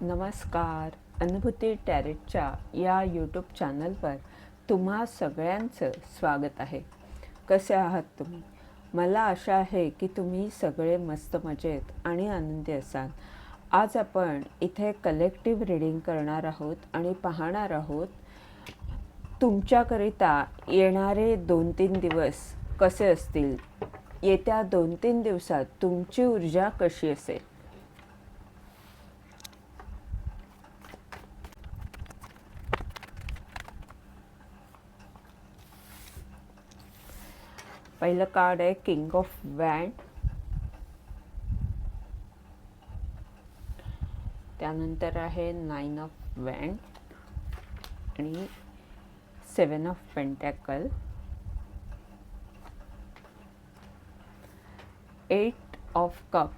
नमस्कार अनुभूती टॅरेटच्या या यूट्यूब चॅनलवर तुम्हा सगळ्यांचं स्वागत आहे. कसे आहात तुम्ही? मला आशा आहे की तुम्ही सगळे मस्त मजेत आणि आनंदी असाल. आज आपण इथे कलेक्टिव्ह रिडिंग करणार आहोत आणि पाहणार आहोत तुमच्याकरिता येणारे दोन तीन दिवस कसे असतील? येत्या दोन तीन दिवसात तुमची ऊर्जा कशी असेल? पहिलं कार्ड आहे किंग ऑफ वॅन्ड त्यानंतर आहे नाईन ऑफ वॅन्ड आणि seven of pentacle eight of cup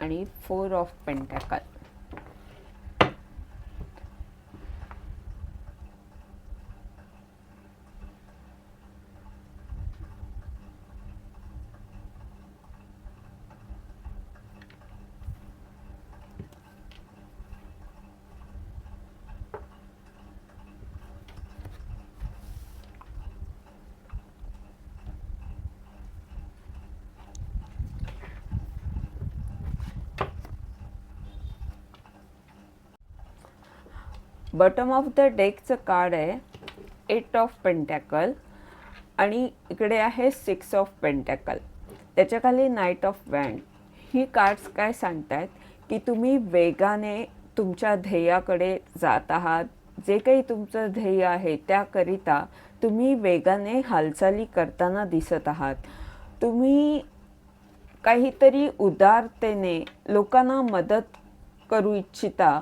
आणि four of pentacle bottom of the डेकचं card आहे एट ऑफ पेंटॅकल आणि इकडे आहे सिक्स ऑफ पेंटॅकल त्याच्याखाली नाईट ऑफ वॅन्ड ही कार्ड्स काय सांगतायत? की तुम्ही वेगाने तुमच्या ध्येयाकडे जात आहात. जे काही तुमचं ध्येय आहे त्याकरिता तुम्ही वेगाने हालचाली करताना दिसत आहात. तुम्ही काहीतरी उदारतेने लोकांना मदत करू इच्छिता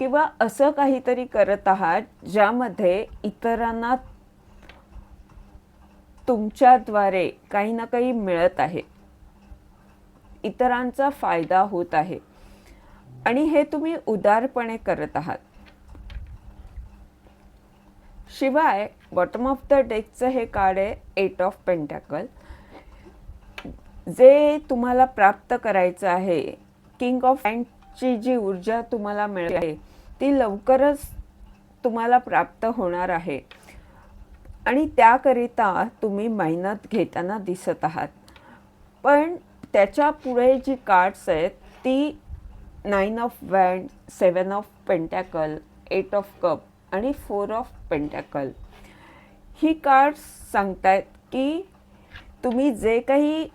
किंवा असं काहीतरी करत आहात ज्यामध्ये इतरांना तुमच्याद्वारे काही ना काही मिळत आहे. इतरांचा फायदा होत आहे. आणि हे तुम्ही उदारपणे करत आहात. शिवाय बॉटम ऑफ द डेकचं हे कार्ड आहे एट ऑफ पेंटॅकल जे तुम्हाला प्राप्त करायचं आहे किंग ऑफ अँड ची जी ऊर्जा तुम्हाला मिळते आहे ती लवकरच तुम्हाला प्राप्त होणार आहे. आणि त्याकरिता तुम्ही मेहनत घेताना दिसत आहात. पण त्याच्या पुढे जी कार्ड्स आहेत ती nine of wand seven of pentacle eight of cup आणि फोर ऑफ पेंटॅकल ही कार्ड्स सांगतायत की तुम्ही जे काही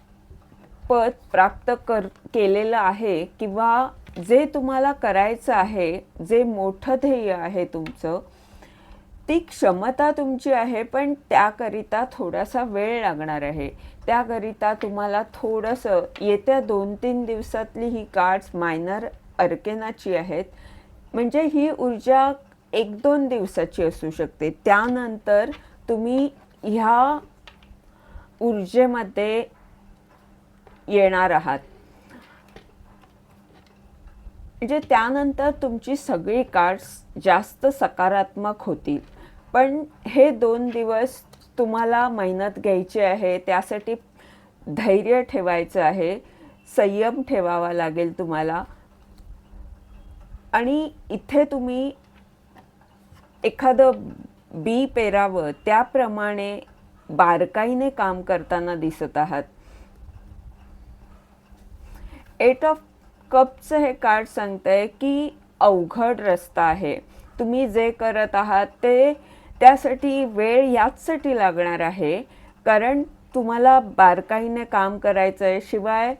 पद प्राप्त कर केलेलं आहे किंवा जे तुम्हाला करायचं आहे जे मोठं ध्येय आहे तुमचं ती क्षमता तुमची आहे पण त्याकरिता थोडासा वेळ लागणार आहे. त्याकरिता तुम्हाला थोडंसं येत्या दोन तीन दिवसातली ही कार्ड्स मायनर अर्केनाची आहेत. म्हणजे ही ऊर्जा एक दोन दिवसाची असू शकते. त्यानंतर तुम्ही ह्या ऊर्जेमध्ये येणार आहात. म्हणजे त्यानंतर तुमची सगळी कार्ड्स जास्त सकारात्मक होतील. पण हे दोन दिवस तुम्हाला मेहनत घ्यायची आहे त्यासाठी धैर्य ठेवायचं आहे संयम ठेवावा लागेल तुम्हाला. आणि इथे तुम्ही एखादं बी पेरावं त्याप्रमाणे बारकाईने काम करताना दिसत आहात. एट ऑफ कपचं हे कार्ड सांगतंय की अवघड रस्ता आहे. तुम्ही जे करत आहात ते त्यासाठी वेळ याचसाठी लागणार आहे. कारण तुम्हाला बारकाईने काम करायचं आहे शिवाय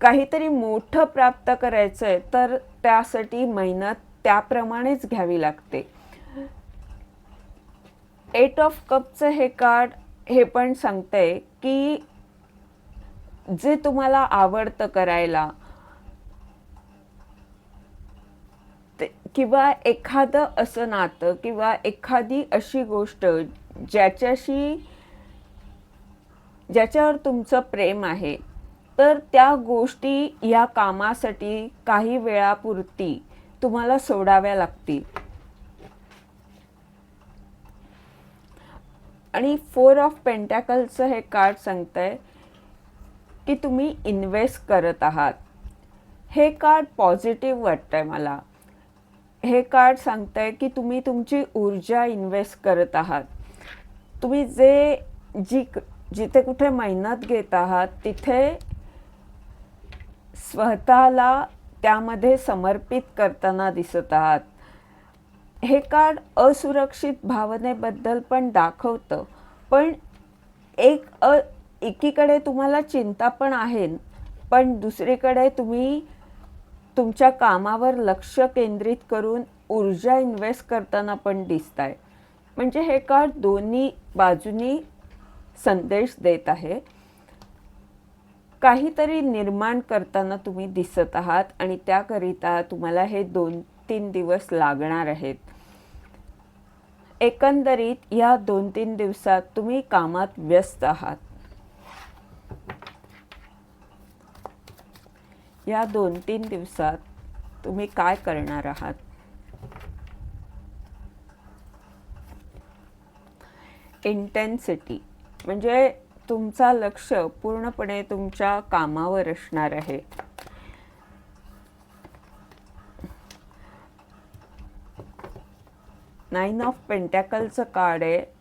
काहीतरी मोठं प्राप्त करायचं आहे तर त्यासाठी मेहनत त्याप्रमाणेच घ्यावी लागते. एट ऑफ कपचं हे कार्ड हे पण सांगतंय की जे तुम्हाला आवडतं करायला किंवा एखादं असं नातं किंवा एखादी अशी गोष्ट ज्याच्याशी ज्याच्यावर तुमचं प्रेम आहे तर त्या गोष्टी या कामासाठी काही वेळापुरती तुम्हाला सोडाव्या लागतील. आणि फोर ऑफ पेंटॅकलचं हे कार्ड सांगतंय की तुम्ही इन्व्हेस्ट करत आहात. हे कार्ड पॉझिटिव्ह वाटतंय मला. हे कार्ड सांगतंय की तुम्ही तुमची ऊर्जा इन्व्हेस्ट करत आहात. तुम्ही जे जी जिथे कुठे मेहनत घेत आहात तिथे स्वतःला त्यामध्ये समर्पित करताना दिसत आहात. हे कार्ड असुरक्षित भावनेबद्दल पण दाखवतं. पण एक अ एकीकडे तुम्हाला चिंता पण आहे पण दुसरीकडे तुम्ही तुमच्या कामावर लक्ष केंद्रित करून ऊर्जा इन्व्हेस्ट करताना पण दिसत म्हणजे हे कार्ड दोन्ही बाजूनी संदेश देत आहे. काहीतरी निर्माण करताना तुम्ही दिसत आहात आणि त्याकरिता तुम्हाला हे दोन तीन दिवस लागणार आहेत. एकंदरीत या दोन तीन दिवसात तुम्ही कामात व्यस्त आहात. या दोन तीन दिवसात तुम्ही काय करणार आहात? इंटेन्सिटी म्हणजे तुमचा लक्ष पूर्णपणे तुमच्या कामावर असणार आहे. नाईन ऑफ पेंटॅकलचं कार्ड आहे.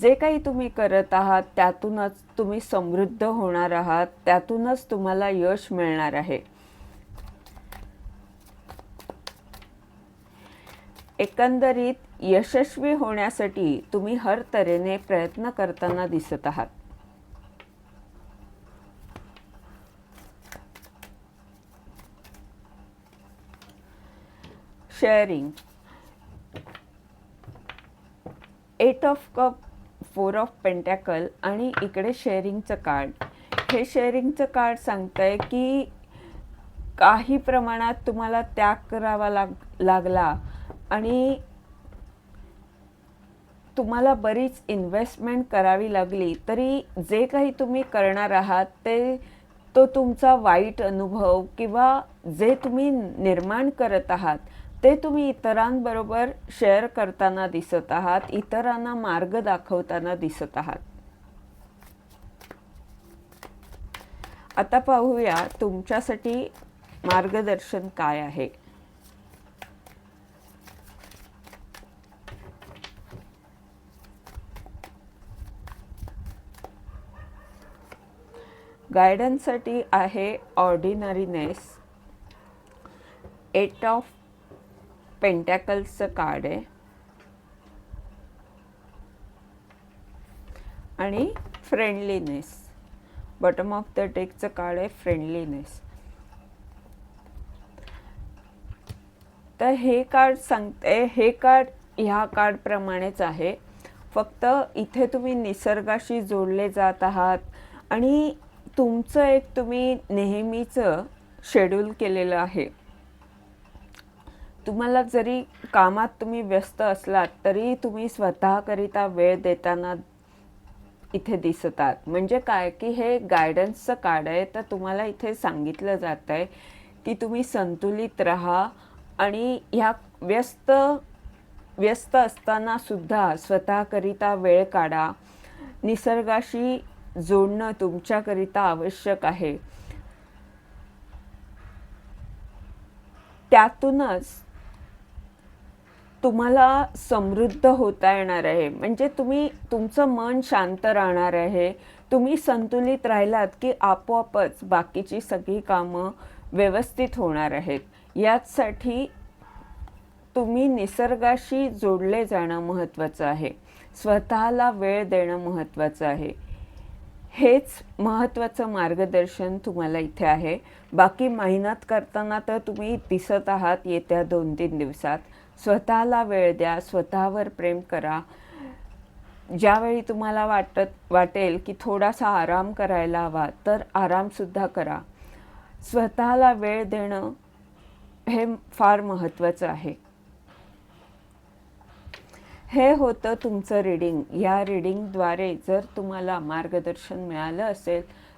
जे काही तुम्ही करत आहात त्यातूनच तुम्ही समृद्ध होणार आहात त्यातूनच तुम्हाला यश मिळणार आहे. एकंदरीत यशस्वी होण्यासाठी तुम्ही हर तऱ्हेने प्रयत्न करताना दिसत आहात. Sharing. Eight of cup four of pentacle आणि इकडे शेअरिंगचं कार्ड. हे शेअरिंगचं कार्ड सांगतं आहे की काही प्रमाणात तुम्हाला त्याग करावा लाग लागला आणि तुम्हाला बरीच इन्व्हेस्टमेंट करावी लागली तरी जे काही तुम्ही करणार आहात ते तो तुमचा वाईट अनुभव किंवा जे तुम्ही निर्माण करत आहात ते तुम्ही इतरांबरोबर शेअर करताना दिसत आहात इतरांना मार्ग दाखवताना दिसत आहात. आता पाहूया तुमच्यासाठी मार्गदर्शन काय आहे. गायडन्ससाठी आहे ऑर्डिनरीनेस एट ऑफ पेंटॅकल्सचं कार्ड आहे. आणि फ्रेंडलीनेस. बॉटम ऑफ द डेकचं कार्ड आहे फ्रेंडलीनेस. तर हे कार्ड सांगते हे कार्ड ह्या कार्डप्रमाणेच आहे. फक्त इथे तुम्ही निसर्गाशी जोडले जात आहात आणि तुमचं एक तुम्ही नेहमीचं शेड्यूल केलेलं आहे. तुम्हाला जरी कामात तुम्ही व्यस्त असलात तरी तुम्ही स्वतःकरिता वेळ देताना इथे दिसतात. म्हणजे काय? की हे गायडन्सचं कार्ड आहे. तर तुम्हाला इथे सांगितलं जात आहे की तुम्ही संतुलित राहा आणि ह्या व्यस्त व्यस्त असताना सुद्धा स्वतःकरिता वेळ काढा. निसर्गाशी जोडणं तुमच्याकरिता आवश्यक आहे. त्यातूनच तुम्हाला समृद्ध होता येणार आहे. म्हणजे तुम्ही तुमचं मन शांत राहणार आहे. तुम्ही संतुलित राहिलात की आपोआपच बाकीची सगळी कामं व्यवस्थित होणार आहेत. याचसाठी तुम्ही निसर्गाशी जोडले जाणं महत्त्वाचं आहे. स्वतःला वेळ देणं महत्त्वाचं आहे. हेच महत्त्वाचं मार्गदर्शन तुम्हाला इथे आहे. बाकी मेहनत करताना तर तुम्ही दिसत आहात येत्या दोन तीन दिवसात. स्वतःला वेळ द्या स्वतःवर प्रेम करा. ज्यावेळी तुम्हाला वाटत वाटेल की थोडासा आराम करायला हवा तर आरामसुद्धा करा. स्वतःला वेळ देणं हे फार महत्त्वाचं आहे. हे होतं तुमचं रीडिंग या रीडिंगद्वारे जर तुम्हाला मार्गदर्शन मिळालं असेल